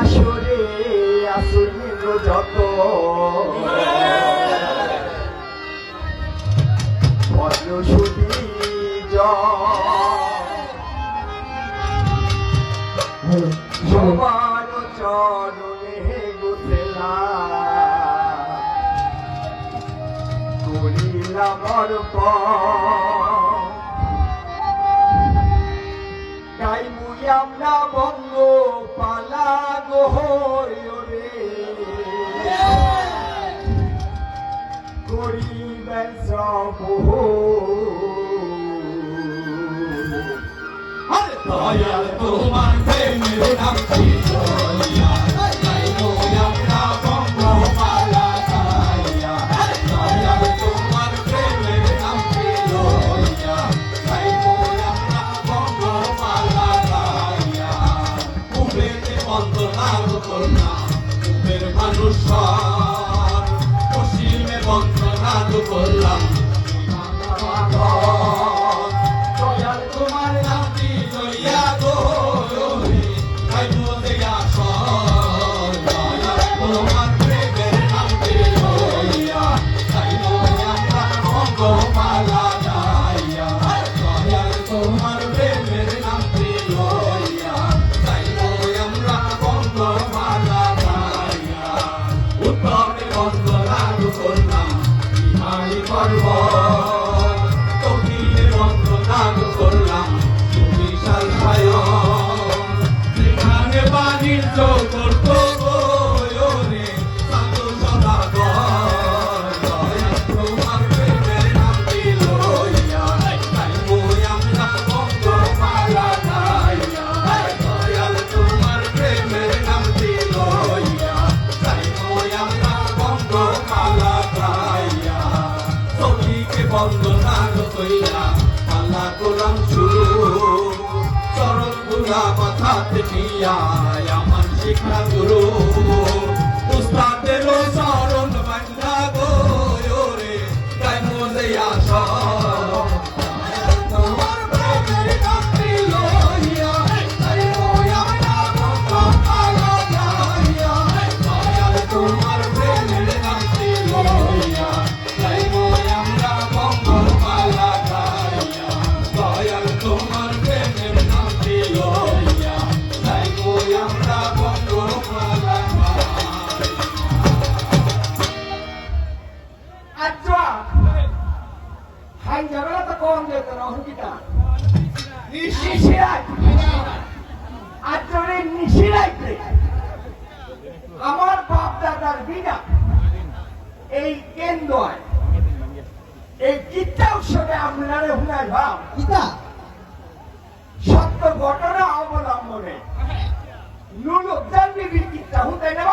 আসরে আসুন যত। ভদ্র সুদী সবার চরণে গুথেলা করিলাম গাইমুই আমরা বঙ্গ দয়াল তোমার প্রেমের ছিল ইয়া তাই আমরা বঙ্গমালা গাইয়া দয়াল তোমার প্রেমের ছিল ইয়া তাই আমরা বঙ্গমালা গাইয়া কুবেতে বন্দনার করনা কুবের মানুষ সর পশ্চিমে বন্দনার করলাম সখীকে নাগ কইলা আল্লাহ গোলাম শুরু চরণগুলা মাথাতে নিয়া আমার শিক্ষা গুরু। উস্তাদেরও চরণ বান্ধা গো রে মনে আসা আমার বাপ দাদার বিনা। এই কেন্দ্র এই চিত্তা উৎসবে আপনারা হুনার ভাব। ইতা সত্য ঘটনা অবলম্বনে। নুল উদ্যান বিবির চিত্তা হুতাই না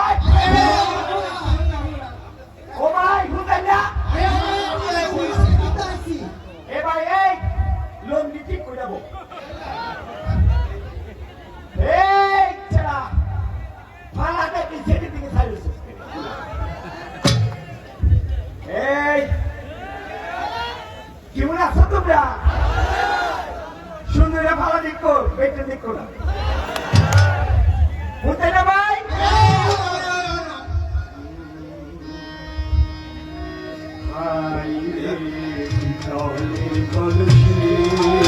এই। কেমন আছো তোমরা? সুন্দরে ভালো দিক কর পেটে দিক হতে না। ভাই? রে চলে কলস